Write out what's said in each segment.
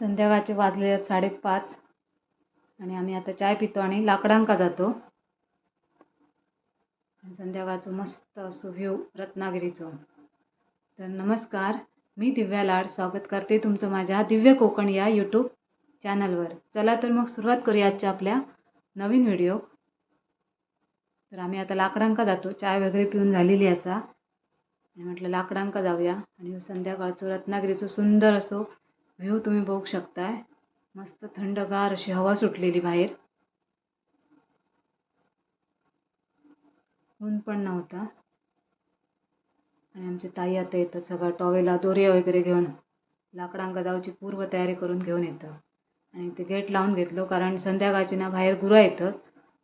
संध्याकाळचे वाजले आहेत साडेपाच. आणि आम्ही आता चाय पितो आणि लाकडांका जातो. आणि संध्याकाळचं मस्त असो व्ह्यू रत्नागिरीचं. तर नमस्कार मी दिव्या लाड. स्वागत करते तुमचं माझ्या दिव्य कोकण या यूट्यूब चॅनलवर चला तर मग सुरुवात करूया आजच्या आपल्या नवीन व्हिडिओ तर आम्ही आता लाकडांका जातो. चाय वगैरे पिऊन झालेली असा. आणि म्हटलं लाकडांका जाऊया. आणि संध्याकाळचं रत्नागिरीचं सुंदर असो व्ह्यू तुम्ही बघू शकताय. मस्त थंडगार अशी हवा सुटलेली बाहेर. ऊन पण नव्हता. आणि आमचे ताई आता येतात सगळं टॉवेला दोऱ्या वगैरे घेऊन. लाकडांका जाऊची पूर्व तयारी करून घेऊन येतं आणि ते गेट लावून घेतलो कारण संध्याकाळची ना बाहेर गुरं येतात.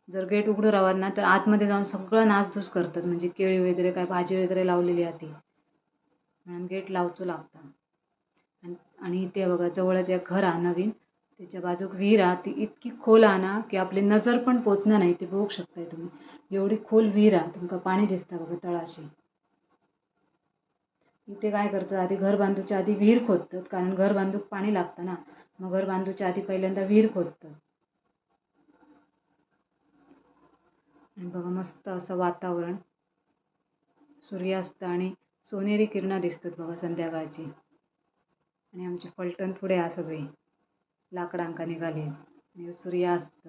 जर गेट उघडं राहत ना तर आतमध्ये जाऊन सगळं नासधूस करतात. म्हणजे केळी वगैरे काय भाजी वगैरे लावलेली आहे ती. म्हणून गेट लावचो लागतं. आणि आणि इथे बघा जवळच एक घर आहे नवीन. त्याच्या बाजूक विहीर आहे. ती इतकी खोल आहे ना की आपली नजर पण पोचणार नाही. ते बघू शकताय तुम्ही. एवढी खोल विहीर आहे. तुमका पाणी दिसतं बघा तळाशी. इथे काय करतात? आधी घर बांधूच्या आधी विहीर खोदतात. कारण घर बांधूक पाणी लागतं ना. मग घर बांधूच्या आधी पहिल्यांदा विहीर खोदतात. आणि बघा मस्त असं वातावरण. सूर्यास्त आणि सोनेरी किरणं दिसतात बघा संध्याकाळची. आणि आमचे फलटण पुढे आहे सगळी. लाकडांका निघाले. आणि सूर्यास्त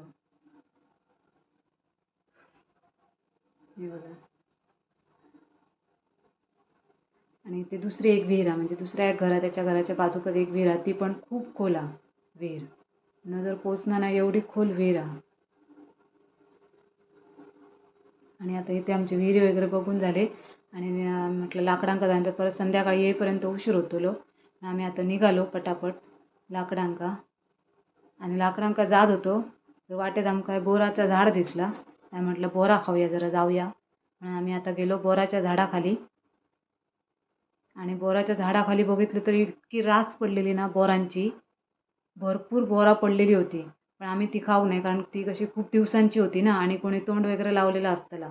हे बघा. आणि ते दुसरी एक विहीर आहे. म्हणजे दुसऱ्या एक घरा त्याच्या घराच्या बाजूकच एक विहीर आहे. ती पण खूप खोल आहे विहीर. नजर पोचणार नाही एवढी खोल विहीर आहे. आणि आता इथे आमचे विहिरी वगैरे बघून झाले. आणि म्हटलं लाकडांका जायचं परत संध्याकाळी येईपर्यंत उशीर होतलो. आम्ही आता निघालो पटापट लाकडांका. आणि लाकडांका जात होतो तर वाटेत आमका बोराचा झाड दिसला. आणि म्हटलं बोरा खाऊया जरा जाऊया. म्हणून आम्ही आता गेलो बोराच्या झाडाखाली. आणि बोराच्या झाडाखाली बघितलं तर इतकी रास पडलेली ना बोरांची. भरपूर बोरा पडलेली होती. पण आम्ही ती खाऊ नये कारण ती कशी खूप दिवसांची होती ना आणि कोणी तोंड वगैरे लावलेलं असतला.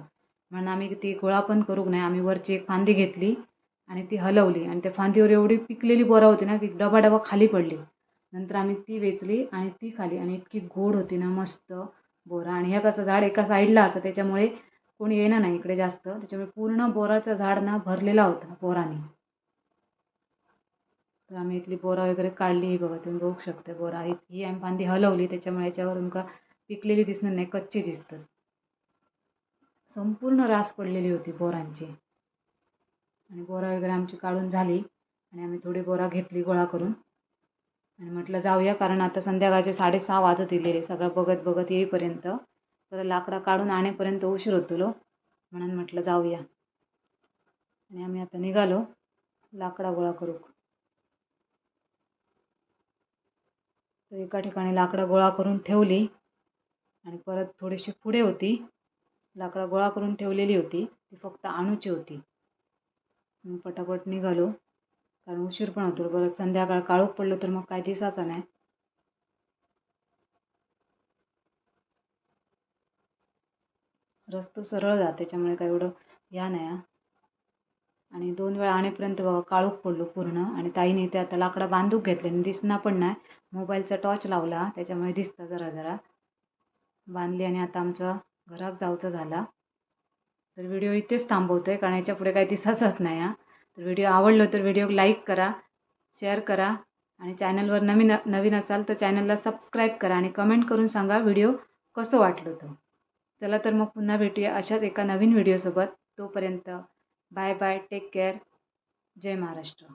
म्हणून आम्ही ती गोळा पण करूक नाही आम्ही वरची एक फांदी घेतली. आणि ती हलवली आणि त्या फांदीवर एवढी पिकलेली बोरा होती ना की डबा डबा खाली पडली. नंतर आम्ही ती वेचली आणि ती खाली आणि इतकी गोड होती ना मस्त बोरा. आणि ह्या कसं झाड एका साईडला असं त्याच्यामुळे कोणी येणार नाही इकडे जास्त. त्याच्यामुळे पूर्ण बोराचं झाड ना भरलेला होता बोराने. तर आम्ही इथली बोरा वगैरे काढली ही बघा तुम्ही बघू शकता बोरा ही ही आम्ही फांदी हलवली त्याच्यामुळे याच्यावर तुमका पिकलेली दिसणार नाही कच्ची दिसतात. संपूर्ण रास पडलेली होती बोरांची. आणि बोरा वगैरे आमची काढून झाली आणि आम्ही थोडी बोरा घेतली गोळा करून. आणि म्हटलं जाऊया कारण आता संध्याकाळचे साडेसहा वाजत दिलेले सगळं बघत बघत येईपर्यंत. तर लाकडा काढून आणेपर्यंत उशीर होतो म्हणून म्हटलं जाऊया. आणि आम्ही आता निघालो. लाकडा गोळा करू. तर एका ठिकाणी लाकडं गोळा करून ठेवली. आणि परत थोडीशी पुढे होती. लाकडं गोळा करून ठेवलेली होती. ती फक्त आणूची होती. मग पटापट निघालो. कारण उशीर पण होतो. परत संध्याकाळ काळोख पडलो तर मग काय दिसाचा नाही. रस्तो सरळ जा त्याच्यामुळे काय एवढं या नाही आणि दोन वेळा आणेपर्यंत बघा काळोख पडलो पूर्ण. आणि ताईने ते आता लाकडं बांधूक घेतले आणि दिसणार पण नाही. मोबाईलचा टॉर्च लावला त्याच्यामुळे दिसतं जरा जरा. बांधली आणि आता आमचं घरात जाऊचं झाला. तर व्हिडिओ इथेच थांबवतो आहे कारण याच्यापुढे काही दिसाचाच नाही हा. तर व्हिडिओ आवडलो तर व्हिडिओ लाईक करा शेअर करा आणि चॅनलवर नवीन नवीन असाल तर चॅनलला सबस्क्राईब करा आणि कमेंट करून सांगा व्हिडिओ कसं वाटलं तो. चला तर मग पुन्हा भेटूया अशाच एका नवीन व्हिडिओसोबत तोपर्यंत बाय बाय टेक केअर जय महाराष्ट्र.